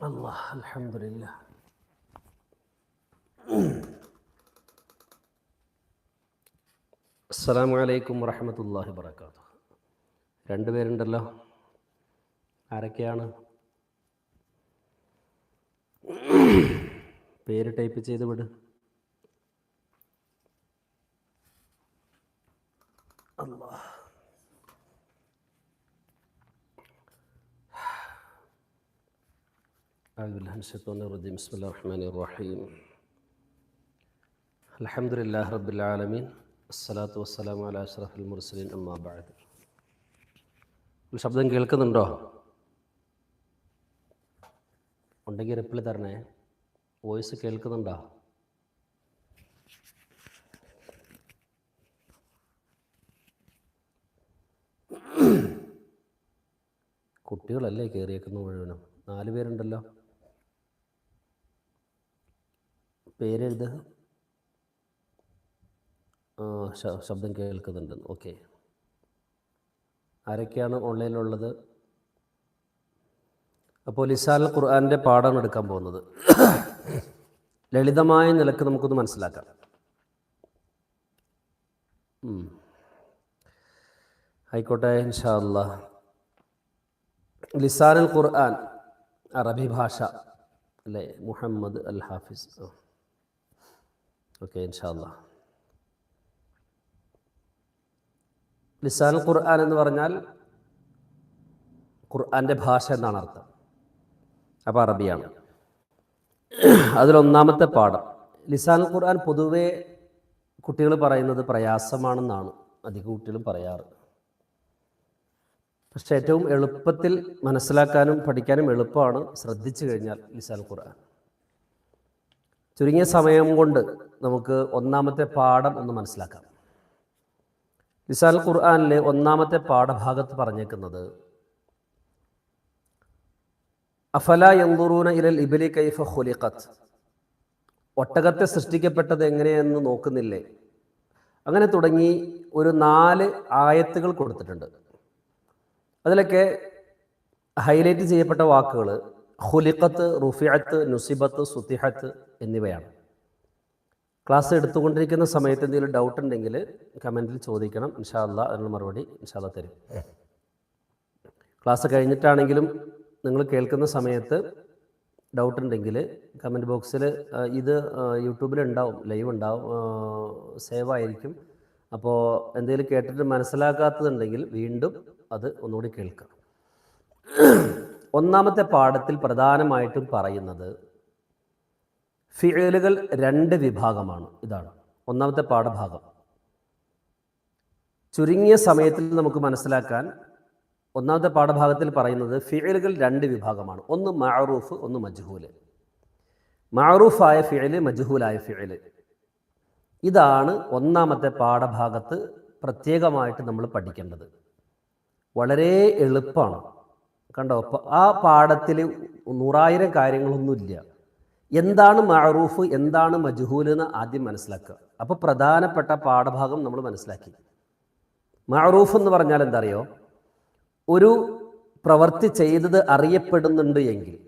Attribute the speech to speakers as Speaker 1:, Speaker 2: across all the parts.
Speaker 1: الله الحمد لله അസ്സലാമു അലൈക്കും വറഹമത്തല്ലാഹി വബർക്കാത്തു രണ്ടുപേരുണ്ടല്ലോ ആരൊക്കെയാണ് പേര് ടൈപ്പ് ചെയ്ത് വിട് അല്ലാ أعوذ بالله من الشيطان الرجيم بسم الله الرحمن الرحيم الحمد لله رب العالمين الصلاة والسلام على أشرف المرسلين أما بعد ശബ്ദം കേൾക്കുന്നുണ്ടോ ഉണ്ടെങ്കിൽ റിപ്ലൈ തരണേ വോയിസ് കേൾക്കുന്നുണ്ടോ കുട്ടികളല്ലേ കയറിയേക്കുന്ന മുഴുവനും നാല് പേരുണ്ടല്ലോ പേരെഴുത്? ശബ്ദം കേൾക്കുന്നുണ്ട്. ഓക്കെ. ആരൊക്കെയാണ് ഓൺലൈനിലുള്ളത്? അപ്പോൾ ലിസാൽ ഖുർആാനിന്റെ പാഠമാണ് എടുക്കാൻ പോകുന്നത്. ലളിതമായ നിലയ്ക്ക് നമുക്കൊന്ന് മനസ്സിലാക്കാം. ആയിക്കോട്ടെ ഇൻഷാല്ല ലിസാൽ ഖുർആൻ അറബി ഭാഷ അല്ലേ? മുഹമ്മദ് അൽ ഹാഫിസ് ഓക്കെ ഇൻഷാല്ല ലിസാൻ ഖുർആൻ എന്ന് പറഞ്ഞാൽ ഖുർആന്റെ ഭാഷ എന്നാണ് അർത്ഥം. അപ്പോൾ അറബിയാണ്. അതിലൊന്നാമത്തെ പാഠം. ലിസാൻ ഖുർആൻ പൊതുവേ കുട്ടികൾ പറയുന്നത് പ്രയാസമാണെന്നാണ് അധികം കുട്ടികളും പറയാറ്. പക്ഷെ ഏറ്റവും എളുപ്പത്തിൽ മനസ്സിലാക്കാനും പഠിക്കാനും എളുപ്പമാണ് ശ്രദ്ധിച്ചു കഴിഞ്ഞാൽ ലിസാൻ ഖുർആൻ. ചുരുങ്ങിയ സമയം കൊണ്ട് നമുക്ക് ഒന്നാമത്തെ പാഠം ഒന്ന് മനസ്സിലാക്കാം. വിശാൽ ഖുർആാനിലെ ഒന്നാമത്തെ പാഠഭാഗത്ത് പറഞ്ഞേക്കുന്നത് അഫല യന്തുറൂന ഇരൽ ഇബലി കൈഫ ഹുലിഖത്ത് ഒട്ടകത്തെ സൃഷ്ടിക്കപ്പെട്ടത് എങ്ങനെയെന്ന് നോക്കുന്നില്ലേ? അങ്ങനെ തുടങ്ങി ഒരു നാല് ആയത്തുകൾ കൊടുത്തിട്ടുണ്ട്. അതിലൊക്കെ ഹൈലൈറ്റ് ചെയ്യപ്പെട്ട വാക്കുകൾ ഹുലിഖത്ത് റുഫിയത്ത് നുസിബത്ത് സുത്തിഹത്ത് എന്നിവയാണ്. ക്ലാസ് എടുത്തുകൊണ്ടിരിക്കുന്ന സമയത്ത് എന്തെങ്കിലും ഡൗട്ട് ഉണ്ടെങ്കിൽ കമന്റിൽ ചോദിക്കണം. ഇൻഷാല്ല അതിനുള്ള മറുപടി ഇൻഷാല്ല തരും. ക്ലാസ് കഴിഞ്ഞിട്ടാണെങ്കിലും നിങ്ങൾ കേൾക്കുന്ന സമയത്ത് ഡൗട്ട് ഉണ്ടെങ്കിൽ കമന്റ് ബോക്സിൽ ഇത് യൂട്യൂബിൽ ഉണ്ടാവും ലൈവ് ഉണ്ടാവും സേവ് ആയിരിക്കും. അപ്പോൾ എന്തെങ്കിലും കേട്ടിട്ട് മനസ്സിലാക്കാത്തതുണ്ടെങ്കിൽ വീണ്ടും അത് ഒന്നുകൂടി കേൾക്കാം ഒന്നാമത്തെ പാഠത്തിൽ പ്രധാനമായിട്ടും പറയുന്നത് ഫിഴലുകൾ രണ്ട് വിഭാഗമാണ്. ഇതാണ് ഒന്നാമത്തെ പാഠഭാഗം. ചുരുങ്ങിയ സമയത്തിൽ നമുക്ക് മനസ്സിലാക്കാൻ ഒന്നാമത്തെ പാഠഭാഗത്തിൽ പറയുന്നത് ഫിഴലുകൾ രണ്ട് വിഭാഗമാണ്. ഒന്ന് മാറൂഫ് ഒന്ന് മജ്ഹൂൽ. മാറൂഫായ ഫിഴൽ മജ്ഹൂലായ ഫിഴൽ ഇതാണ് ഒന്നാമത്തെ പാഠഭാഗത്ത് പ്രത്യേകമായിട്ട് നമ്മൾ പഠിക്കേണ്ടത്. വളരെ എളുപ്പമാണ് കണ്ടോ? ആ പാഠത്തിൽ നൂറായിരം കാര്യങ്ങളൊന്നുമില്ല. എന്താണ് മഅറൂഫ് എന്താണ് മജ്ഹൂൽ എന്ന് ആദ്യം മനസ്സിലാക്കുക. അപ്പോൾ പ്രധാനപ്പെട്ട പാഠഭാഗം നമ്മൾ മനസ്സിലാക്കി. മഅറൂഫ് എന്ന് പറഞ്ഞാൽ എന്താ അറിയോ ഒരു പ്രവൃത്തി ചെയ്തത് അറിയപ്പെടുന്നുണ്ട് എങ്കിൽ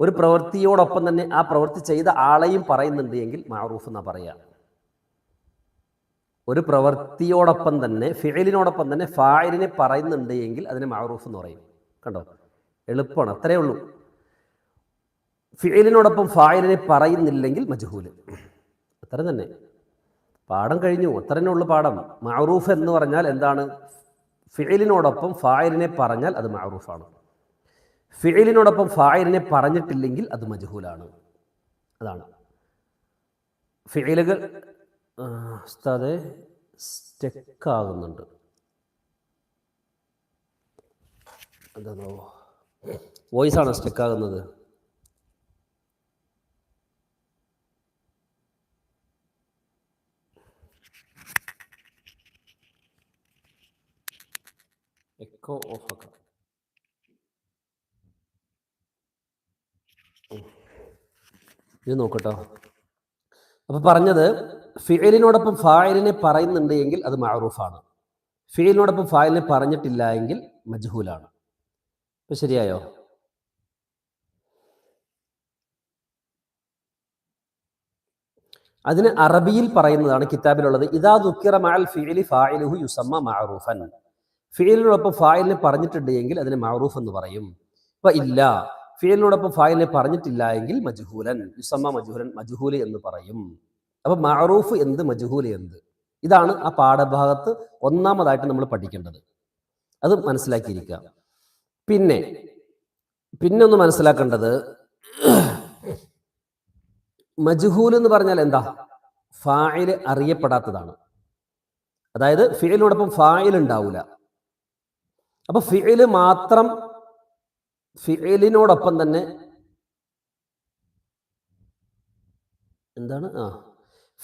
Speaker 1: ഒരു പ്രവൃത്തിയോടൊപ്പം തന്നെ ആ പ്രവൃത്തി ചെയ്ത ആളെയും പറയുന്നുണ്ട് എങ്കിൽ മാറൂഫ് എന്നാ പറയുക. ഒരു പ്രവൃത്തിയോടൊപ്പം തന്നെ ഫിഴലിനോടൊപ്പം തന്നെ ഫായിലിനെ പറയുന്നുണ്ട് എങ്കിൽ അതിനെ മാറൂഫ് എന്ന് പറയും. കണ്ടോ? എളുപ്പമാണ് അത്രയേ ഉള്ളൂ. ഫിഴലിനോടൊപ്പം ഫായിലിനെ പറയുന്നില്ലെങ്കിൽ മജ്ഹൂൽ. അത്ര തന്നെ. പാഠം കഴിഞ്ഞു. അത്രನೇ ഉള്ളു പാഠം. മാറൂഫ് എന്ന് പറഞ്ഞാൽ എന്താണ്? ഫിയലിനോടൊപ്പം ഫായിലിനെ പറഞ്ഞാൽ അത് മാറൂഫാണ് ഫിയലിനോടൊപ്പം ഫായിലിനെ പറഞ്ഞിട്ടില്ലെങ്കിൽ അത് മജ്ഹൂലാണ്. അതാണ്. ഫിയലുകൾ സ്റ്റെക്കാകുന്നുണ്ട്. എന്താണോ വോയിസാണ് സ്റ്റെക്കാകുന്നത്? ഓഫ് ആക്കാം ഇത് നോക്കട്ടോ. അപ്പൊ പറഞ്ഞത് ഫിയലിനോടൊപ്പം ഫായലിനെ പറയുന്നുണ്ട് എങ്കിൽ അത് മാറൂഫാണ് ഫിയലിനോടൊപ്പം ഫായലിനെ പറഞ്ഞിട്ടില്ല എങ്കിൽ മജ്ഹൂലാണ്. അപ്പൊ ശരിയായോ? അതിന് അറബിയിൽ പറയുന്നതാണ് കിതാബിലുള്ളത് ഇതാ ദുഃഖിറ മഅൽ ഫിയലി ഫായലുഹു യുസമ്മ മഅറൂഫൻ. ഫിയലിനോടൊപ്പം ഫായിലിനെ പറഞ്ഞിട്ടുണ്ട് എങ്കിൽ അതിന് മഅറൂഫ് എന്ന് പറയും. ഇപ്പൊ ഇല്ല. ഫിയലിനോടൊപ്പം ഫായിലിനെ പറഞ്ഞിട്ടില്ല എങ്കിൽ മജ്ഹൂലൻ. യുസമ്മ മജ്ഹൂലൻ മജ്ഹൂൽ എന്ന് പറയും. അപ്പൊ മഅറൂഫ് എന്ത് മജ്ഹൂൽ എന്ത്? ഇതാണ് ആ പാഠഭാഗത്ത് ഒന്നാമതായിട്ട് നമ്മൾ പഠിക്കേണ്ടത്. അത് മനസ്സിലാക്കിയിരിക്കുക. പിന്നെ പിന്നെ ഒന്ന് മനസ്സിലാക്കേണ്ടത് മജ്ഹൂൽ എന്ന് പറഞ്ഞാൽ എന്താ? ഫായിൽ അറിയപ്പെടാത്തതാണ്. അതായത് ഫിയലിനോടൊപ്പം ഫായിൽ ഉണ്ടാവില്ല അപ്പൊ ഫിയിൽ മാത്രം ഫിയലിനോടൊപ്പം തന്നെ എന്താണ്? ആ.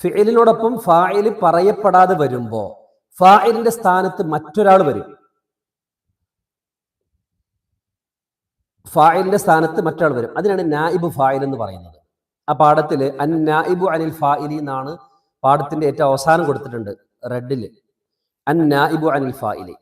Speaker 1: ഫിയലിനോടൊപ്പം ഫായിൽ പറയപ്പെടാതെ വരുമ്പോ ഫായിലിന്റെ സ്ഥാനത്ത് മറ്റൊരാൾ വരും. ഫായിലിന്റെ സ്ഥാനത്ത് മറ്റൊരാൾ വരും. അതിനാണ് നായിബ് ഫായിൽ എന്ന് പറയുന്നത്. ആ പാഠത്തിൽ അൻ നായിബു അനിൽ ഫായിലി എന്നാണ് പാഠത്തിന്റെ ഏറ്റവും അവസാനം കൊടുത്തിട്ടുണ്ട് റെഡിൽ അൻ നായിബു അനിൽ ഫായിലി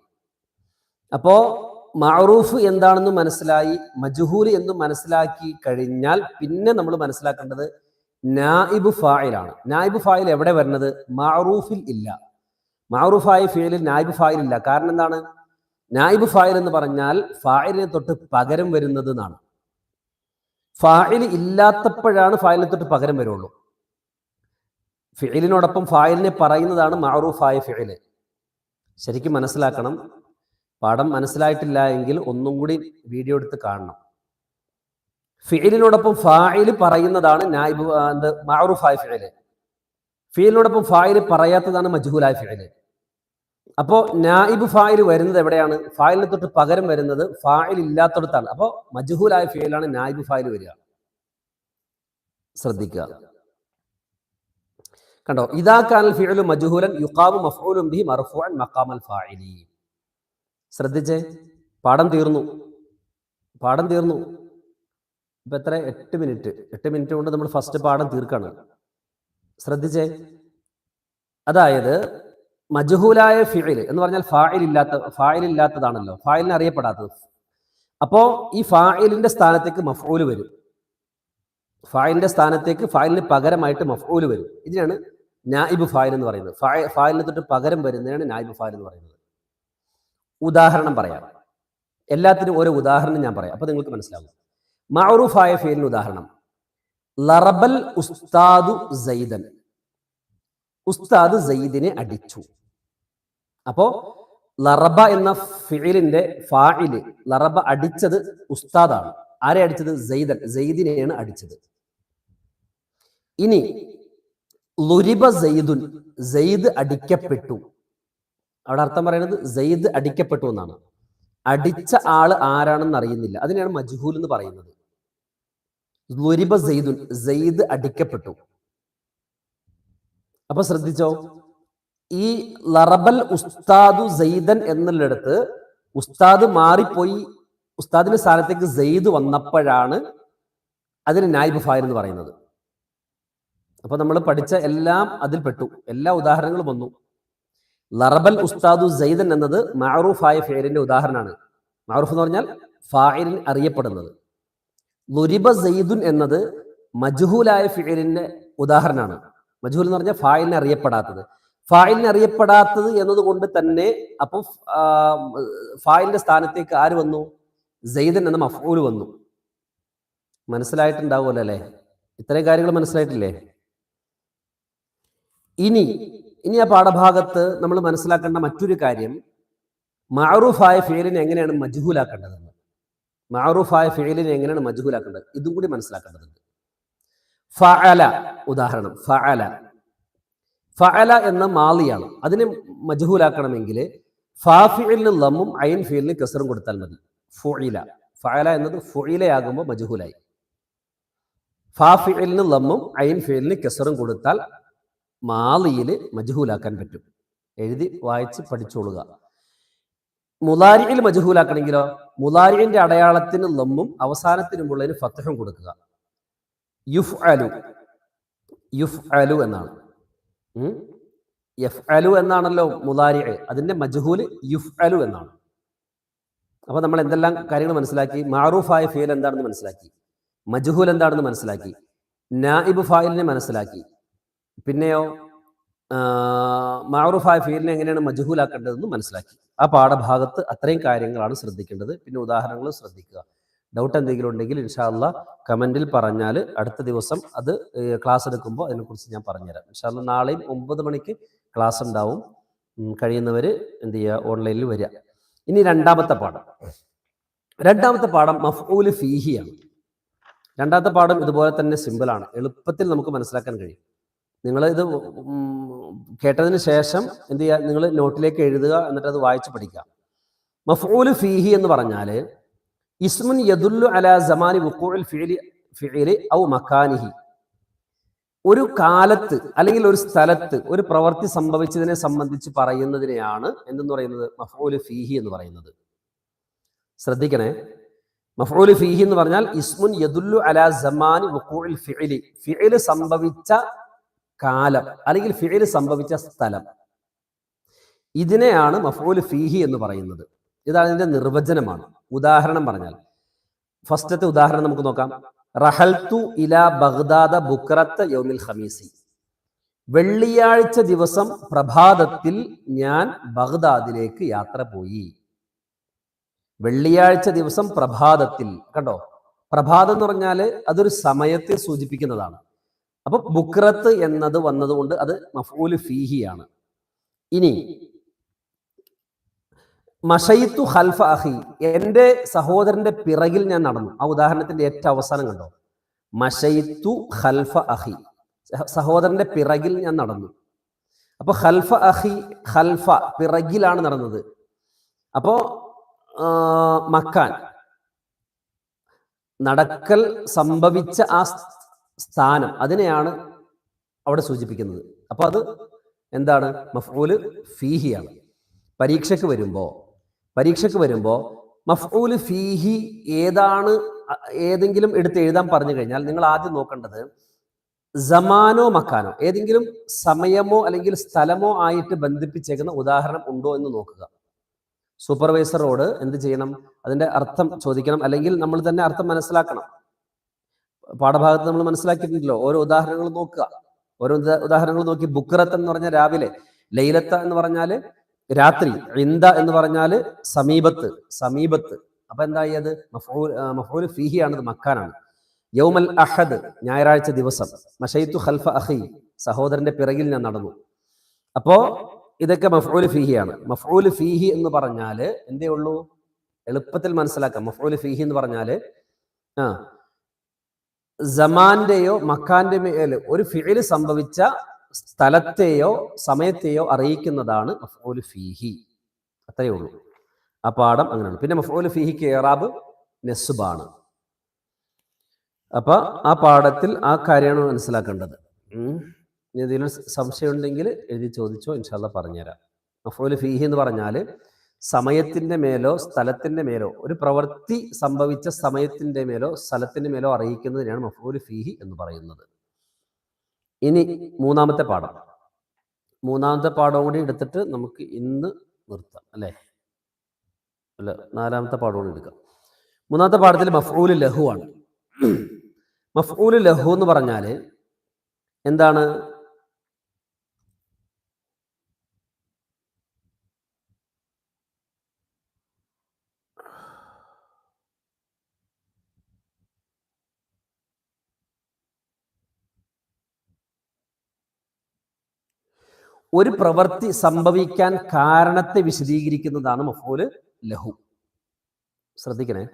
Speaker 1: അപ്പോ മഅറൂഫ് എന്താണെന്ന് മനസ്സിലായി മജുഹൂർ എന്ന് മനസ്സിലാക്കി കഴിഞ്ഞാൽ പിന്നെ നമ്മൾ മനസ്സിലാക്കേണ്ടത് നായിബ് ഫായിലാണ്. നായിബ് ഫായിൽ എവിടെ വരുന്നത്? മഅറൂഫിൽ ഇല്ല. മഅറൂഫായ ഫീലിൽ നായിബ് ഫായിൽ ഇല്ല. കാരണം എന്താണ്? നായിബ് ഫായിൽ എന്ന് പറഞ്ഞാൽ ഫായിലിനെ തൊട്ട് പകരം വരുന്നത് എന്നാണ്. ഫായിൽ ഇല്ലാത്തപ്പോഴാണ് ഫായിലിനെ തൊട്ട് പകരം വരുള്ളൂ. ഫിലിനോടൊപ്പം ഫായിലിനെ പറയുന്നതാണ് മഅറൂഫായ ഫിൽ. ശരിക്കും മനസ്സിലാക്കണം. പാഠം മനസ്സിലായിട്ടില്ല എങ്കിൽ ഒന്നും കൂടി വീഡിയോ എടുത്ത് കാണണം. ഫിയിലിനോടൊപ്പം ഫായിൽ പറയുന്നതാണ് നായിബ് എന്ത് മഅറൂഫായ ഫിൽ ഫീലിനോടൊപ്പം ഫായിൽ പറയാത്തതാണ് മജ്ഹൂലായ ഫിൽ അപ്പോ നായിബ് ഫായിൽ വരുന്നത് എവിടെയാണ്? ഫായിലിനെ തൊട്ട് പകരം വരുന്നത് ഫായിൽ ഇല്ലാത്തടത്താണ്. അപ്പോ മജ്ഹൂലായ ഫിയിലാണ് നായിബ് ഫായിൽ വരിക. ശ്രദ്ധിക്കുക. കണ്ടോ? ഇതാ കാനൽ ഫിഅലു മജ്ഹൂലൻ യുഖാമു മഫ്ഊലുൻ ബിഹി മർഫൂഅൻ മഖാമൽ ഫാഇലി ശ്രദ്ധിച്ചേ. പാഠം തീർന്നു. പാഠം തീർന്നു. ഇപ്പം എത്ര? എട്ട് മിനിറ്റ്. എട്ട് മിനിറ്റ് കൊണ്ട് നമ്മൾ ഫസ്റ്റ് പാഠം തീർക്കാണ്. ശ്രദ്ധിച്ചേ. അതായത് മജ്ഹൂലായ ഫിയിൽ എന്ന് പറഞ്ഞാൽ ഫായിൽ ഇല്ലാത്തതാണല്ലോ. ഫായിലിനെ അറിയപ്പെടാത്തത്. അപ്പോൾ ഈ ഫായിലിന്റെ സ്ഥാനത്തേക്ക് മഫ്ഊൽ വരും. ഫായിലിന്റെ സ്ഥാനത്തേക്ക് ഫായിലിന് പകരമായിട്ട് മഫ്ഊൽ വരും. ഇതിനാണ് നായിബ് ഫായിൽ എന്ന് പറയുന്നത്. ഫായ ഫായിലിന് തൊട്ട് പകരം വരുന്നതിനാണ് നായിബ് ഫായിൽ എന്ന് പറയുന്നത്. ഉദാഹരണം പറയാം. എല്ലാത്തിനും ഓരോ ഉദാഹരണം ഞാൻ പറയാം. അപ്പൊ നിങ്ങൾക്ക് മനസ്സിലാവും. മഅറൂഫായ ഫീലിന് ഉദാഹരണം. ലറബൽ ഉസ്താദു സൈദൻ ഉസ്താദ് സയ്യിദിനെ അടിച്ചു. അപ്പോ ലറബ എന്ന ഫിലിന്റെ ഫായിൽ ലറബ അടിച്ചത് ഉസ്താദാണ്. ആരെ അടിച്ചത്? സൈദൻ സൈദിനെയാണ് അടിച്ചത്. ഇനി ലുരിബ സൈദുൻ സൈദ് അടിക്കപ്പെട്ടു. അവിടെ അർത്ഥം പറയുന്നത് സെയ്ദ് അടിക്കപ്പെട്ടു എന്നാണ്. അടിച്ച ആൾ ആരാണെന്ന് അറിയുന്നില്ല. അതിനെയാണ് മജ്ഹൂൽ എന്ന് പറയുന്നത്. ലുരിബ സെയ്ദുൻ സെയ്ദ് അടിക്കപ്പെട്ടു. അപ്പൊ ശ്രദ്ധിച്ചോ? ഈ ലറബൽ ഉസ്താദു സെയ്ദൻ എന്നുള്ളിടത്ത് ഉസ്താദ് മാറിപ്പോയി ഉസ്താദിന്റെ സ്ഥാനത്തേക്ക് സെയ്ദ് വന്നപ്പോഴാണ് അതിന് നായിബ് ഫായർ എന്ന് പറയുന്നത്. അപ്പൊ നമ്മൾ പഠിച്ച എല്ലാം അതിൽ പെട്ടു എല്ലാ ഉദാഹരണങ്ങളും വന്നു. ലറബൽ ഉസ്താദു സൈദൻ എന്നത് മാറൂഫായ ഫേരിന്റെ ഉദാഹരണമാണ്. മാറൂഫ് എന്ന് പറഞ്ഞാൽ ഫായിലിൻ അറിയപ്പെടുന്നത്. ലുരിബ സെയ്ദുൻ എന്നത് മജ്ഹൂലായ ഫിയലിന്റെ ഉദാഹരണമാണ്. മജ്ഹൂൽ എന്ന് പറഞ്ഞാൽ ഫായിലിനെ അറിയപ്പെടാത്തത്. ഫായിലിനെ അറിയപ്പെടാത്തത് എന്നതുകൊണ്ട് തന്നെ അപ്പൊ ഫായിലിന്റെ സ്ഥാനത്തേക്ക് ആര് വന്നു? സെയ്ദൻ എന്ന മഫൂൽ വന്നു. മനസ്സിലായിട്ടുണ്ടാവുമല്ലോ അല്ലേ? ഇത്രയും കാര്യങ്ങൾ മനസ്സിലായിട്ടില്ലേ? ഇനി ഇനി ആ പാഠഭാഗത്ത് നമ്മൾ മനസ്സിലാക്കേണ്ട മറ്റൊരു കാര്യം മാറൂഫായ ഫേലിനെ എങ്ങനെയാണ് മജ്ഹൂലാക്കേണ്ടതെന്ന്. മാറൂഫായ ഫേലിനെ എങ്ങനെയാണ് മജ്ഹൂലാക്കേണ്ടത്? ഇതും കൂടി മനസ്സിലാക്കേണ്ടതുണ്ട്. ഫഅല ഉദാഹരണം ഫഅല. ഫഅല എന്ന മാളിയാണ്. അതിനെ മജ്ഹൂലാക്കണമെങ്കിൽ ഫാഫിലിന് ലമ്മും അയൻ ഫീലിന് കസറും കൊടുത്താൽ മതി. ഫുഇല. ഫഅല എന്നത് ഫുഇലയാകുമ്പോൾ മജ്ഹൂലായി. ഫാഫിലിന് ലമ്മും അയൻ ഫീലിന് കസറും കൊടുത്താൽ മാലിയിൽ മജ്ഹൂലാക്കാൻ പറ്റും. എഴുതി വായിച്ച് പഠിച്ചോളുക. മുലാരിയിൽ മജുഹൂലാക്കണമെങ്കിലോ മുലാരിന്റെ അടയാളത്തിന് ലമ്മും അവസാനത്തിനുമുള്ളതിന് ഫത്തഹും കൊടുക്കുക. യുഫ് അലു യുഫ് അലു എന്നാണ്. യഫ് അലു എന്നാണല്ലോ മുലാരി അതിന്റെ മജഹൂൽ യുഫ് അലു എന്നാണ്. അപ്പൊ നമ്മൾ എന്തെല്ലാം കാര്യങ്ങൾ മനസ്സിലാക്കി? മാറൂഫായ ഫീൽ എന്താണെന്ന് മനസ്സിലാക്കി. മജ്ഹൂൽ എന്താണെന്ന് മനസ്സിലാക്കി. നായിബ് ഫായിലിനെ മനസ്സിലാക്കി. പിന്നെയോ മാറുഫായ ഫീലിനെ എങ്ങനെയാണ് മജഹൂലാക്കേണ്ടതെന്ന് മനസ്സിലാക്കി. ആ പാഠഭാഗത്ത് അത്രയും കാര്യങ്ങളാണ് ശ്രദ്ധിക്കേണ്ടത്. പിന്നെ ഉദാഹരണങ്ങൾ ശ്രദ്ധിക്കുക. ഡൗട്ട് എന്തെങ്കിലും ഉണ്ടെങ്കിൽ ഇൻഷാല്ല കമന്റിൽ പറഞ്ഞാൽ അടുത്ത ദിവസം അത് ക്ലാസ് എടുക്കുമ്പോൾ അതിനെക്കുറിച്ച് ഞാൻ പറഞ്ഞുതരാം. ഇൻഷാല്ല നാളെയും ഒമ്പത് മണിക്ക് ക്ലാസ് ഉണ്ടാവും. കഴിയുന്നവർ എന്ത് ചെയ്യുക? ഓൺലൈനിൽ വരിക. ഇനി രണ്ടാമത്തെ പാഠം. രണ്ടാമത്തെ പാഠം മഫ്ഊൽ ഫീഹിയാണ്. രണ്ടാമത്തെ പാഠം ഇതുപോലെ തന്നെ സിമ്പിളാണ് എളുപ്പത്തിൽ നമുക്ക് മനസ്സിലാക്കാൻ കഴിയും. നിങ്ങൾ ഇത് കേട്ടതിന് ശേഷം എന്ത് ചെയ്യുക നിങ്ങൾ നോട്ടിലേക്ക് എഴുതുക എന്നിട്ട് അത് വായിച്ച് പഠിക്കുക. മഫൂൽ ഫീഹി എന്ന് പറഞ്ഞാൽ ഇസ്മുൻ യദുല്ലു അല സമാനി വുക്കൂൽ ഫിഇലി ഫിഇലി ഔ മക്കാനിഹി ഒരു കാലത്ത് അല്ലെങ്കിൽ ഒരു സ്ഥലത്ത് ഒരു പ്രവൃത്തി സംഭവിച്ചതിനെ സംബന്ധിച്ച് പറയുന്നതിനെയാണ് എന്തെന്ന് പറയുന്നത്? മഫൂൽ ഫീഹി എന്ന് പറയുന്നത്. ശ്രദ്ധിക്കണേ. മഫൂൽ ഫീഹി എന്ന് പറഞ്ഞാൽ ഇസ്മുൻ യദുല്ലു അല സമാനി വുക്കൂൽ ഫിഇലി. ഫിഇൽ സംഭവിച്ച കാലം അല്ലെങ്കിൽ ഫിയിൽ സംഭവിച്ച സ്ഥലം. ഇതിനെയാണ് മഫ്ഊൽ ഫീഹി എന്ന് പറയുന്നത്. ഇതാണ് ഇതിന്റെ നിർവചനമാണ്. ഉദാഹരണം പറഞ്ഞാൽ ഫസ്റ്റത്തെ ഉദാഹരണം നമുക്ക് നോക്കാം. റഹൽത്തു ഇല ബഗ്ദാദ ബുക്രത്ത് യൗമിൽ ഹമീസി വെള്ളിയാഴ്ച ദിവസം പ്രഭാതത്തിൽ ഞാൻ ബഗ്ദാദിലേക്ക് യാത്ര പോയി. വെള്ളിയാഴ്ച ദിവസം പ്രഭാതത്തിൽ കണ്ടോ? പ്രഭാതം എന്ന് പറഞ്ഞാൽ അതൊരു സമയത്തെ സൂചിപ്പിക്കുന്നതാണ്. അപ്പൊ ബുക്രത്ത് എന്നത് വന്നതുകൊണ്ട് അത് മഫൂൽ ഫീഹിയാണ് ഇനി മഷയിത്തു ഹൽഫ അഹി എന്റെ സഹോദരന്റെ പിറകിൽ ഞാൻ നടന്നു. ആ ഉദാഹരണത്തിന്റെ ഏറ്റവും അവസാനം കണ്ടോ? മഷയിത്തു ഹൽഫ അഹി സഹ- സഹോദരന്റെ പിറകിൽ ഞാൻ നടന്നു. അപ്പൊ ഹൽഫ അഹി ഹൽഫ പിറകിലാണ് നടന്നത്. അപ്പോ മക്കാൻ നടക്കൽ സംഭവിച്ച ആ സ്ഥാനം അതിനെയാണ് അവിടെ സൂചിപ്പിക്കുന്നത്. അപ്പോൾ അത് എന്താണ്? മഫ്ഊൽ ഫീഹിയാണ്. പരീക്ഷയ്ക്ക് വരുമ്പോൾ പരീക്ഷയ്ക്ക് വരുമ്പോൾ മഫ്ഊൽ ഫീഹി ഏതാണ് ഏതെങ്കിലും എടുത്ത് എഴുതാൻ പറഞ്ഞു കഴിഞ്ഞാൽ നിങ്ങൾ ആദ്യം നോക്കേണ്ടത് സമാനോ മക്കാനോ ഏതെങ്കിലും സമയമോ അല്ലെങ്കിൽ സ്ഥലമോ ആയിട്ട് ബന്ധിപ്പിച്ചേക്കുന്ന ഉദാഹരണം ഉണ്ടോ എന്ന് നോക്കുക. സൂപ്പർവൈസറോട് എന്ത് ചെയ്യണം? അതിന്റെ അർത്ഥം ചോദിക്കണം. അല്ലെങ്കിൽ നമ്മൾ തന്നെ അർത്ഥം മനസ്സിലാക്കണം. പാഠഭാഗത്ത് നമ്മൾ മനസ്സിലാക്കിയിട്ടുണ്ടല്ലോ. ഓരോ ഉദാഹരണങ്ങൾ നോക്കുക. ഓരോ ഉദാ- ഉദാഹരണങ്ങൾ നോക്കി. ബുക്രത്ത് എന്ന് പറഞ്ഞാൽ രാവിലെ ലൈലത്ത എന്ന് പറഞ്ഞാൽ രാത്രി ഇന്ത എന്ന് പറഞ്ഞാൽ സമീപത്ത് സമീപത്ത്. അപ്പൊ എന്തായി അത്? മഫൂൽ മഫൂൽ ആണത് മക്കാനാണ്. യൗമൽ അഹദ് ഞായറാഴ്ച ദിവസം. മഷൈത്തു ഖൽഫ അഹി സഹോദരന്റെ പിറകിൽ ഞാൻ നടന്നു. അപ്പോ ഇതൊക്കെ മഫൂൽ ഫീഹിയാണ് മഫ്ഊൽ ഫീഹി എന്ന് പറഞ്ഞാൽ എന്തേ ഉള്ളൂ? എളുപ്പത്തിൽ മനസ്സിലാക്കാം. മഫ്ഊൽ ഫീഹി എന്ന് പറഞ്ഞാൽ ആ സമാന്റെയോ മക്കാന്റെ ഒരു ഫിഴിൽ സംഭവിച്ച സ്ഥലത്തെയോ സമയത്തെയോ അറിയിക്കുന്നതാണ് മഫ്ഊൽ ഫീഹി. അത്രയേ ഉള്ളൂ. ആ പാഠം അങ്ങനെയാണ്. പിന്നെ മഫ്ഊൽ ഫീഹിക്ക് ഏറാബ് നെസുബാണ്. അപ്പൊ ആ പാഠത്തിൽ ആ കാര്യമാണ് മനസ്സിലാക്കേണ്ടത്. എന്തെങ്കിലും സംശയം ഉണ്ടെങ്കിൽ എഴുതി ചോദിച്ചോ ഇൻഷാല്ല പറഞ്ഞുതരാം. മഫൂൽ ഫീഹി എന്ന് പറഞ്ഞാൽ സമയത്തിന്റെ മേലോ സ്ഥലത്തിന്റെ മേലോ. ഒരു പ്രവൃത്തി സംഭവിച്ച സമയത്തിന്റെ മേലോ സ്ഥലത്തിന്റെ മേലോ അറിയിക്കുന്നതിനാണ് മഫൂൽ ഫീഹി എന്ന് പറയുന്നത്. ഇനി മൂന്നാമത്തെ പാഠം. മൂന്നാമത്തെ പാഠം കൂടി എടുത്തിട്ട് നമുക്ക് ഇന്ന് നിർത്താം അല്ലേ? അല്ല നാലാമത്തെ പാഠം കൂടി എടുക്കാം. മൂന്നാമത്തെ പാഠത്തിൽ മഫ്ഊൽ ലഹു ആണ്. മഫൂൽ ലഹു എന്ന് പറഞ്ഞാൽ എന്താണ്? ഒരു പ്രവൃത്തി സംഭവിക്കാൻ കാരണത്തെ വിശദീകരിക്കുന്നതാണ് മഫൂൽ ലഹു. ശ്രദ്ധിക്കണേ.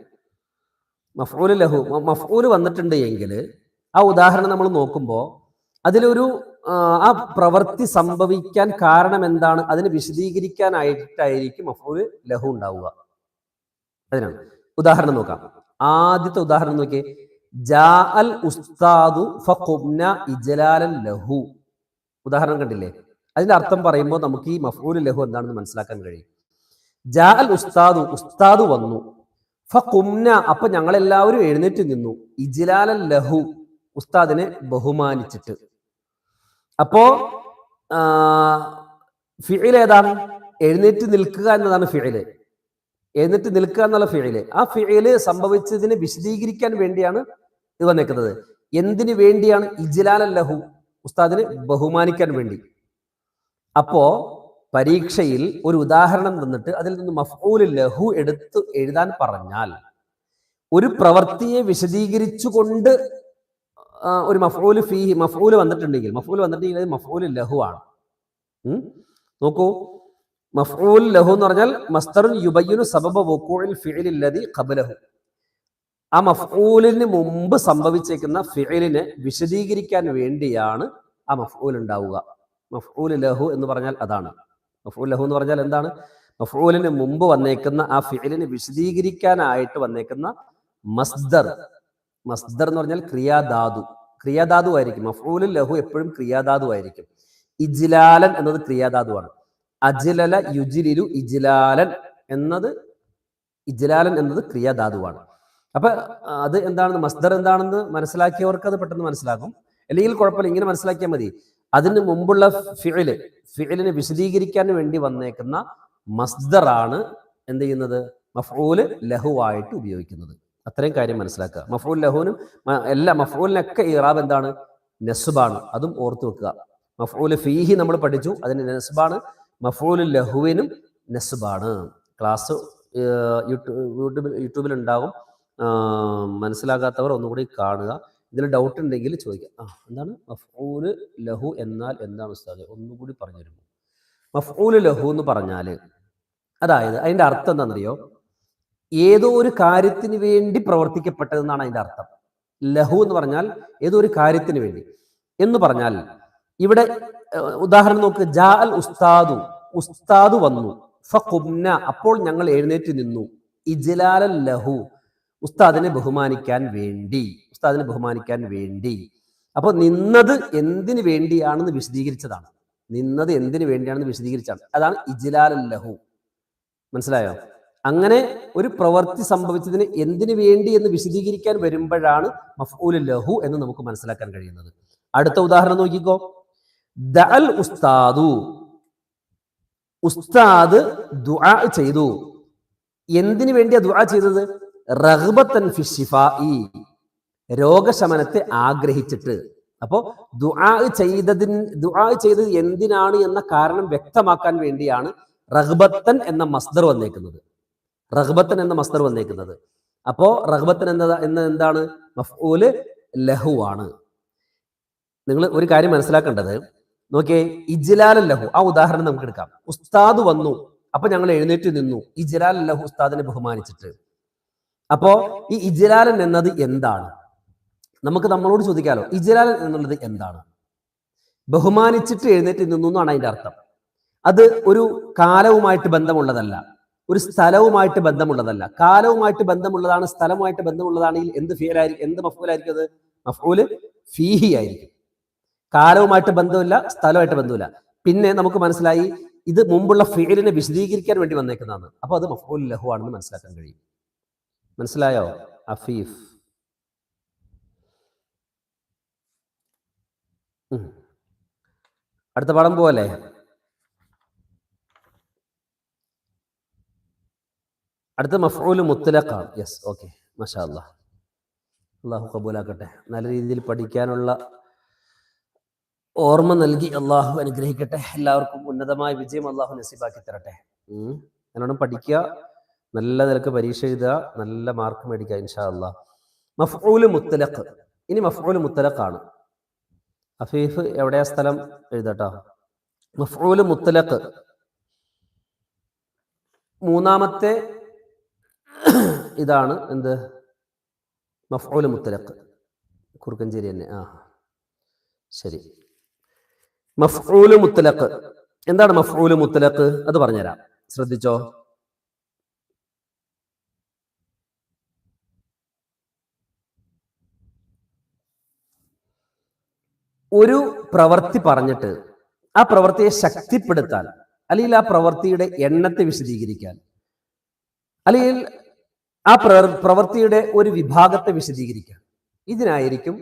Speaker 1: മഫൂൽ ലഹു മഫൂൽ വന്നിട്ടുണ്ട് എങ്കിൽ ആ ഉദാഹരണം നമ്മൾ നോക്കുമ്പോൾ അതിലൊരു ആ പ്രവൃത്തി സംഭവിക്കാൻ കാരണം എന്താണ്? അതിനെ വിശദീകരിക്കാനായിട്ടായിരിക്കും മഫൂൽ ലഹു ഉണ്ടാവുക. അതിനാണ്. ഉദാഹരണം നോക്കാം. ആദ്യത്തെ ഉദാഹരണം നോക്കിയേ. ജാ അൽ ഉസ്താദു ഫുബ്ന ഇജ്ലാലൻ ലഹു. ഉദാഹരണം കണ്ടില്ലേ? അതിന്റെ അർത്ഥം പറയുമ്പോൾ നമുക്ക് ഈ മഫൂൽ ലഹു എന്താണെന്ന് മനസ്സിലാക്കാൻ കഴിയും. ജാ അൽ ഉസ്താദു ഉസ്താദു വന്നു. ഫുംന അപ്പൊ ഞങ്ങളെല്ലാവരും എഴുന്നേറ്റ് നിന്നു. ഇജ്ലാലൻ ലഹു ഉസ്താദിനെ ബഹുമാനിച്ചിട്ട്. അപ്പോ ഫിഴിൽ ഏതാണ്? എഴുന്നേറ്റ് നിൽക്കുക എന്നതാണ് ഫിഴിൽ എഴുന്നേറ്റ് നിൽക്കുക എന്നുള്ള ഫിഴിൽ ആ ഫിഴിൽ സംഭവിച്ചതിനെ വിശദീകരിക്കാൻ വേണ്ടിയാണ് ഇത് വന്നേക്കുന്നത്. എന്തിനു വേണ്ടിയാണ് ഇജ്ലാലൻ ലഹു ഉസ്താദിനെ ബഹുമാനിക്കാൻ വേണ്ടി? അപ്പോ പരീക്ഷയിൽ ഒരു ഉദാഹരണം തന്നിട്ട് അതിൽ നിന്ന് മഫൂൽ ലഹു എടുത്ത് എഴുതാൻ പറഞ്ഞാൽ ഒരു പ്രവൃത്തിയെ വിശദീകരിച്ചുകൊണ്ട് ഒരു മഫൂൽ ഫീ മഫൂൽ വന്നിട്ടുണ്ടെങ്കിൽ മഫൂൽ വന്നിട്ടുണ്ടെങ്കിൽ മഫ്ഊൽ ലഹു ആണ്. നോക്കൂ. മഫൂൽ ലഹു എന്ന് പറഞ്ഞാൽ മസ്തറുൻ യുബയ്യുനു സബബ വക്കൂഴിൽ ഫിഇലി അല്ലദി ഖബലഹു. ആ മഫൂലിന് മുമ്പ് സംഭവിച്ചേക്കുന്ന ഫിഇലിനെ വിശദീകരിക്കാൻ വേണ്ടിയാണ് ആ മഫൂൽ ഉണ്ടാവുക. മഫ്ഊൽ ലഹു എന്ന് പറഞ്ഞാൽ അതാണ്. മഫ്ഊൽ ലഹു എന്ന് പറഞ്ഞാൽ എന്താണ്? മഫ്ഊലിന് മുമ്പ് വന്നേക്കുന്ന ആ ഫിലിന് വിശദീകരിക്കാനായിട്ട് വന്നേക്കുന്ന മസ്ദർ. മസ്ദർ എന്ന് പറഞ്ഞാൽ ക്രിയാധാതു. ക്രിയാധാതു ആയിരിക്കും. മഫ്ഊലിൻ ലഹു എപ്പോഴും ക്രിയാധാതു ആയിരിക്കും. ഇജ്ലാലൻ എന്നത് ക്രിയാധാതുവാണ് അജ്ലല യുജിലിലു ഇജ്ലാലൻ എന്നത് ഇജ്ലാലൻ എന്നത് ക്രിയാധാതുവാണ് അപ്പൊ അത് എന്താണെന്ന് മസ്ദർ എന്താണെന്ന് മനസ്സിലാക്കിയവർക്ക് അത് പെട്ടെന്ന് മനസ്സിലാകും. അല്ലെങ്കിൽ കുഴപ്പമില്ല ഇങ്ങനെ മനസ്സിലാക്കിയാൽ മതി. അതിന് മുമ്പുള്ള ഫിഴിൽ ഫിഴിലിനെ വിശദീകരിക്കാൻ വേണ്ടി വന്നേക്കുന്ന മസ്ദറാണ് എന്ത് ചെയ്യുന്നത്? മഫ്ഊൽ ലഹുവായിട്ട് ഉപയോഗിക്കുന്നത്. അത്രയും കാര്യം മനസ്സിലാക്കുക. മഫ്ഊൽ ലഹുവിനും എല്ലാ മഫ്ഊലിനൊക്കെ ഇറാബ് എന്താണ്? നെസ്ബാണ്. അതും ഓർത്തു വെക്കുക. മഫ്ഊൽ ഫീഹി നമ്മൾ പഠിച്ചു. അതിന് നെസ്ബാണ്. മഫ്ഊൽ ലഹുവിനും നെസ്ബാണ്. ക്ലാസ് യൂട്യൂബിൽ യൂട്യൂബിൽ ഉണ്ടാകും മനസ്സിലാകാത്തവർ ഒന്നുകൂടി കാണുക. ഇതിൽ ഡൗട്ട് ഉണ്ടെങ്കിൽ ചോദിക്കാം. ആ എന്താണ്? മഫ്ഊൽ ലഹു എന്നാൽ എന്താണ് ഉസ്താദ്? ഒന്നുകൂടി പറഞ്ഞു തരുമോ? മഫ്ഊൽ ലഹു എന്ന് പറഞ്ഞാൽ അതായത് അതിന്റെ അർത്ഥം എന്താണെന്നറിയോ? ഏതോ ഒരു കാര്യത്തിന് വേണ്ടി പ്രവർത്തിക്കപ്പെട്ടതെന്നാണ് അതിന്റെ അർത്ഥം. ലഹു എന്ന് പറഞ്ഞാൽ ഏതോ ഒരു കാര്യത്തിന് വേണ്ടി. എന്ന് പറഞ്ഞാൽ ഇവിടെ ഉദാഹരണം നോക്ക്. ജാ അൽ ഉസ്താദു ഉസ്താദ് വന്നു. ഫഖുബ്ന അപ്പോൾ ഞങ്ങൾ എഴുന്നേറ്റ് നിന്നു. ഇജ്ലാലൽ ലഹു ഉസ്താദിനെ ബഹുമാനിക്കാൻ വേണ്ടി. ഉസ്താദിനെ ബഹുമാനിക്കാൻ വേണ്ടി. അപ്പോൾ നിന്നത് എന്തിനു വേണ്ടിയാണെന്ന് വിശദീകരിച്ചതാണ്. നിന്നത് എന്തിനു വേണ്ടിയാണെന്ന് വിശദീകരിച്ചാണ് അതാണ് ഇജ്ലാൽ ലഹു. മനസ്സിലായോ? അങ്ങനെ ഒരു പ്രവൃത്തി സംഭവിച്ചതിന് എന്തിനു വേണ്ടി എന്ന് വിശദീകരിക്കാൻ വരുമ്പോഴാണ് മഫ്ഊൽ ലഹു എന്ന് നമുക്ക് മനസ്സിലാക്കാൻ കഴിയുന്നത്. അടുത്ത ഉദാഹരണം നോക്കിക്കോ. ദഅൽ ഉസ്താദു. ഉസ്താദ് ദുആ ചെയ്തു. എന്തിനു വേണ്ടിയാ ദുആ ചെയ്തത്? റഗ്ബത്തൻ ഫി ശിഫാഇ രോഗശമനത്തെ ആഗ്രഹിച്ചിട്ട്. അപ്പോ ദുആ ചെയ്തതിന് ദുആ ചെയ്തത് എന്തിനാണ് എന്ന കാരണം വ്യക്തമാക്കാൻ വേണ്ടിയാണ് റഹ്ബത്തൻ എന്ന മസ്ദർ വന്നേക്കുന്നത്. റഹ്ബത്തൻ എന്ന മസ്ദർ വന്നേക്കുന്നത്. അപ്പോ റഹ്ബത്തൻ എന്നത് എന്ന എന്താണ്? മഫ്ഊൽ ലഹു ആണ്. നിങ്ങൾ ഒരു കാര്യം മനസ്സിലാക്കേണ്ടത്. നോക്കിയേ ഇജ്ലാൽ ലഹു. ആ ഉദാഹരണം നമുക്ക് എടുക്കാം. ഉസ്താദ് വന്നു. അപ്പൊ ഞങ്ങൾ എഴുന്നേറ്റ് നിന്നു. ഇജ്ലാൽ ലഹു ഉസ്താദിനെ ബഹുമാനിച്ചിട്ട്. അപ്പോ ഈ ഇജ്ലാലൻ എന്നത് എന്താണ്? നമുക്ക് നമ്മളോട് ചോദിക്കാമല്ലോ ഇജ്രാൽ എന്നുള്ളത് എന്താണ്? ബഹുമാനിച്ചിട്ട് എഴുന്നേറ്റ് നിന്നു എന്നാണ് അതിന്റെ അർത്ഥം. അത് ഒരു കാലവുമായിട്ട് ബന്ധമുള്ളതല്ല ഒരു സ്ഥലവുമായിട്ട് ബന്ധമുള്ളതല്ല. കാലവുമായിട്ട് ബന്ധമുള്ളതാണ് സ്ഥലവുമായിട്ട് ബന്ധമുള്ളതാണെങ്കിൽ എന്ത് ഫീലായിരിക്കും എന്ത് മഫൂലായിരിക്കും അത്? മഫൂൽ ഫീഹി ആയിരിക്കും. കാലവുമായിട്ട് ബന്ധമില്ല സ്ഥലവുമായിട്ട് ബന്ധമില്ല. പിന്നെ നമുക്ക് മനസ്സിലായി ഇത് മുമ്പുള്ള ഫീലിനെ വിശദീകരിക്കാൻ വേണ്ടി വന്നേക്കുന്നതാണ്. അപ്പോൾ അത് മഫൂൽ ലഹു ആണെന്ന് മനസ്സിലാക്കാൻ കഴിയും. മനസ്സിലായോ? അഫീഫ്. അടുത്ത പാഠം പോവല്ലേ? അടുത്ത മഫൂൽ മുത്തലഖാണ് യെസ് ഓക്കെ മഷാ അള്ളാഹ് അള്ളാഹു കബൂലാക്കട്ടെ. നല്ല രീതിയിൽ പഠിക്കാനുള്ള ഓർമ്മ നൽകി അള്ളാഹു അനുഗ്രഹിക്കട്ടെ. എല്ലാവർക്കും ഉന്നതമായ വിജയം അള്ളാഹു നസീബാക്കി തരട്ടെ. നല്ലോണം പഠിക്കുക. നല്ല നിലയ്ക്ക് പരീക്ഷ എഴുതുക. നല്ല മാർക്ക് മേടിക്കുക ഇൻഷാ അള്ളാഹ് മഫൂൽ മുത്തലഖ്. ഇനി മഫൂൽ മുത്തലഖാണ്. അഫീഫ് എവിടെയാ സ്ഥലം എഴുതട്ടോ? മഫ്ഊൽ മുത്തലക്ക് മൂന്നാമത്തെ ഇതാണ് എന്ത്? മഫ്ഊൽ മുത്തലക്ക് കുറുക്കഞ്ചേരി തന്നെ. ആ. ശരി. മഫ്ഊൽ മുത്തലക്ക് എന്താണ് മഫ്ഊൽ മുത്തലക്ക് അത് പറഞ്ഞുതരാം. ശ്രദ്ധിച്ചോ? ഒരു പ്രവൃത്തി പറഞ്ഞിട്ട് ആ പ്രവൃത്തിയെ ശക്തിപ്പെടുത്താൻ അല്ലെങ്കിൽ ആ പ്രവൃത്തിയുടെ എണ്ണത്തെ വിശദീകരിക്കാൻ അല്ലെങ്കിൽ ആ പ്രവൃത്തിയുടെ ഒരു വിഭാഗത്തെ വിശദീകരിക്കാൻ. ഇതിനായിരിക്കും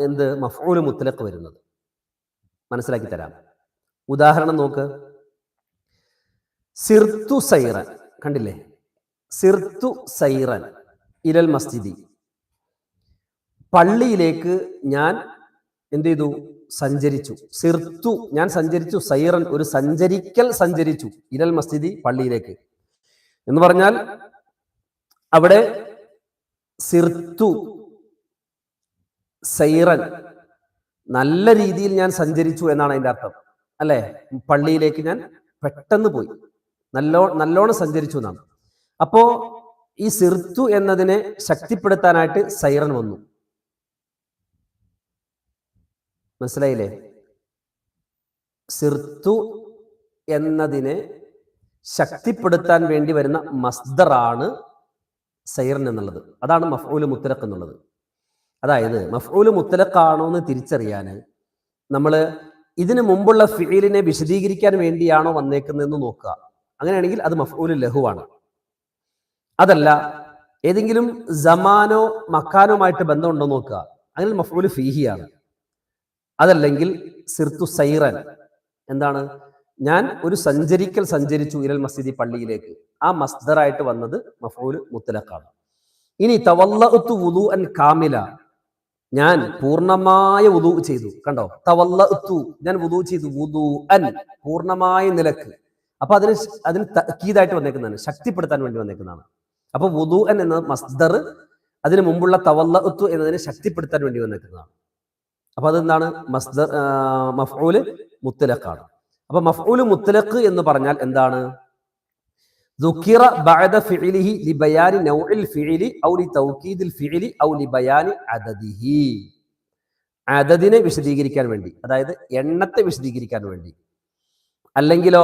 Speaker 1: എന്ത്? മഫൂൽ മുത്തലക്ക് വരുന്നത്. മനസ്സിലാക്കി തരാം. ഉദാഹരണം നോക്ക്. സിർത്തു സൈറൻ. കണ്ടില്ലേ? സിർത്തു സൈറൻ ഇരൽ മസ്ജിദി. പള്ളിയിലേക്ക് ഞാൻ എന്ത് ചെയ്തു സഞ്ചരിച്ചു. സിർത്തു ഞാൻ സഞ്ചരിച്ചു. സൈറൻ ഒരു സഞ്ചരിക്കൽ സഞ്ചരിച്ചു. ഇരൽ മസ്ജിദി പള്ളിയിലേക്ക്. എന്ന് പറഞ്ഞാൽ അവിടെ സിർത്തു സൈറൻ നല്ല രീതിയിൽ ഞാൻ സഞ്ചരിച്ചു എന്നാണ് അതിന്റെ അർത്ഥം. അല്ലെ? പള്ളിയിലേക്ക് ഞാൻ പെട്ടെന്ന് പോയി. നല്ലോ നല്ലോണം സഞ്ചരിച്ചു എന്നാണ്. അപ്പോ ഈ സിർത്തു എന്നതിനെ ശക്തിപ്പെടുത്താനായിട്ട് സൈറൻ വന്നു. മനസ്സിലായില്ലേ? സിർത്തു എന്നതിനെ ശക്തിപ്പെടുത്താൻ വേണ്ടി വരുന്ന മസ്ദറാണ് സൈറൻ എന്നുള്ളത്. അതാണ് മഫ്ഊൽ മുത്തലഖ് എന്നുള്ളത്. അതായത് മഫ്ഊൽ മുത്തലഖാണോ എന്ന് തിരിച്ചറിയാൻ നമ്മൾ ഇതിനു മുമ്പുള്ള ഫീലിനെ വിശദീകരിക്കാൻ വേണ്ടിയാണോ വന്നേക്കുന്നതെന്ന് നോക്കുക. അങ്ങനെയാണെങ്കിൽ അത് മഫ്ഊൽ ലഹുവാണ്. അതല്ല ഏതെങ്കിലും ജമാനോ മക്കാനുമായിട്ട് ബന്ധമുണ്ടോ നോക്കുക. അങ്ങനെ മഫ്ഊൽ ഫീഹിയാണ്. അതല്ലെങ്കിൽ സിർത്തു സൈറൻ. എന്താണ്? ഞാൻ ഒരു സഞ്ചരിക്കൽ സഞ്ചരിച്ചു ഇരൽ മസ്ജിദി പള്ളിയിലേക്ക്. ആ മസ്ദറായിട്ട് വന്നത് മഫൂൽ മുത്തലക്കാണ് ഇനി തവല്ലത്തു വുദു അൻ കാമില. ഞാൻ പൂർണമായ വുദു ചെയ്തു. കണ്ടോ? തവല്ലത്തു ഞാൻ വുദു ചെയ്തു. വുദു അൻ പൂർണമായ നിലയ്ക്ക്. അപ്പൊ അതിന് അതിന് തക്കീതായിട്ട് വന്നേക്കുന്നതാണ്. ശക്തിപ്പെടുത്താൻ വേണ്ടി വന്നേക്കുന്നതാണ്. അപ്പൊ വുദു അൻ എന്ന മസ്ദർ അതിന് മുമ്പുള്ള തവല്ലത്തു എന്നതിനെ ശക്തിപ്പെടുത്താൻ വേണ്ടി വന്നേക്കുന്നതാണ്. അപ്പൊ അതെന്താണ് മസ്ദർ ആ, മഫ്ഊല് മുത്തലഖാണ് അപ്പൊ മഫ്ഊല് മുത്തലഖ് എന്ന് പറഞ്ഞാൽ എന്താണ് ذكر بعد فعله لبيان نوع الفعل او لتوكيد الفعل او لبيان عدده അദദിനെ വിശദീകരിക്കാൻ വേണ്ടി അതായത് എണ്ണത്തെ വിശദീകരിക്കാൻ വേണ്ടി അല്ലെങ്കിലോ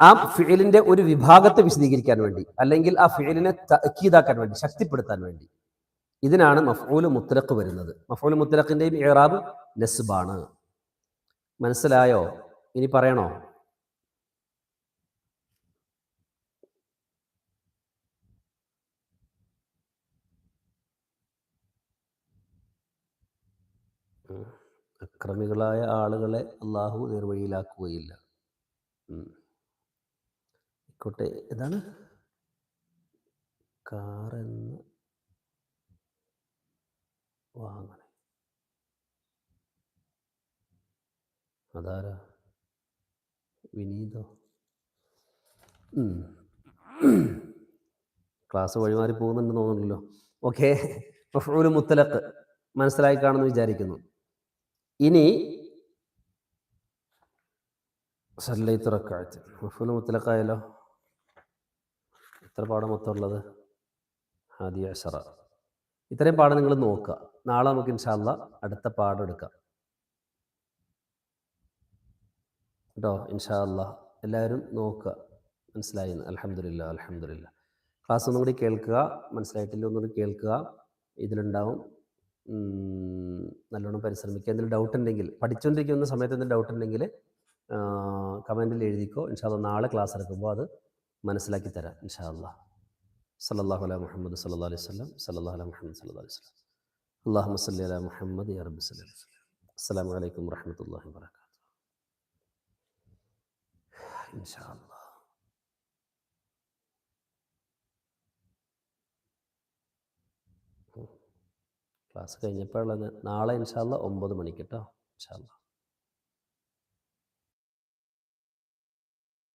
Speaker 1: ആ ഫിലിന്റെ ഒരു വിഭാഗത്തെ വിശദീകരിക്കാൻ വേണ്ടി അല്ലെങ്കിൽ ആ ഫിലിനെ തക്കീതാക്കാൻ വേണ്ടി ശക്തിപ്പെടുത്താൻ വേണ്ടി ഇതിനാണ് മഫ്ഊൽ മുത്തലഖ് വരുന്നത്. മഫ്ഊൽ മുത്തലഖിന്റെയും ഇറാബ് നസ്ബാണ്. മനസ്സിലായോ? ഇനി പറയണോ. അക്രമികളായ ആളുകളെ അള്ളാഹു നിർവഴിയിലാക്കുകയില്ല. ഇക്കോട്ടെ ഇതാണ് കാറെന്ന് വാങ്ങണേ. അതാരാ? വിനീതോ? ക്ലാസ് വഴിമാറി പോകുന്നുണ്ടെന്ന് തോന്നുന്നുണ്ടല്ലോ. ഓക്കെ. ഒരു മുത്തലക്ക് മനസ്സിലായി കാണുമെന്ന് വിചാരിക്കുന്നു. ഇനി സല്ലൈത്ത് തുറക്കാഴ്ച. മഫ്ഊൽ മുത്തലക്കായല്ലോ എത്ര പാഠം മൊത്തമുള്ളത് ഹാദിയ അഷറ. ഇത്രയും പാഠം നിങ്ങൾ നോക്കുക. നാളെ നമുക്ക് ഇൻഷാല്ല അടുത്ത പാഠം എടുക്കാം. കേട്ടോ? ഇൻഷാല്ല എല്ലാവരും നോക്കുക. മനസ്സിലായി? അലഹമില്ല അലഹമില്ല ക്ലാസ് ഒന്നും കൂടി കേൾക്കുക. മനസ്സിലായിട്ടില്ല ഒന്നുകൂടി കേൾക്കുക. ഇതിലുണ്ടാവും നല്ലോണം പരിശ്രമിക്കുക. എന്തെങ്കിലും ഡൗട്ട് ഉണ്ടെങ്കിൽ പഠിച്ചുകൊണ്ടിരിക്കുന്ന സമയത്ത് എന്തെങ്കിലും ഡൗട്ട് ഉണ്ടെങ്കിൽ കമന്റിൽ എഴുതിക്കോ. ഇൻഷാല്ല നാളെ ക്ലാസ് എടുക്കുമ്പോൾ അത് മനസ്സിലാക്കി തരാം. ഇൻഷാ സല്ലല്ലാഹു അല മുഹമ്മദ് സല്ലാ അലൈഹി വസല്ലം സല്ലല്ലാഹു അല മുഹമ്മദ് സല്ലാ അലൈഹി സ്വലം അല്ലാഹുമ്മ സല്ലി അല മുഹമ്മദ് യാ റബ്ബി സല്ലി അസ്സാം വലൈക്കും വറഹ്മത്തുള്ളാഹി വബറകാതുഹു. ഇൻഷാ അല്ലാ ക്ലാസ് കഴിഞ്ഞപ്പോഴുള്ളത് നാളെ ഇൻഷാല്ല ഒമ്പത് മണിക്ക് കേട്ടോ ഇൻഷാല്ല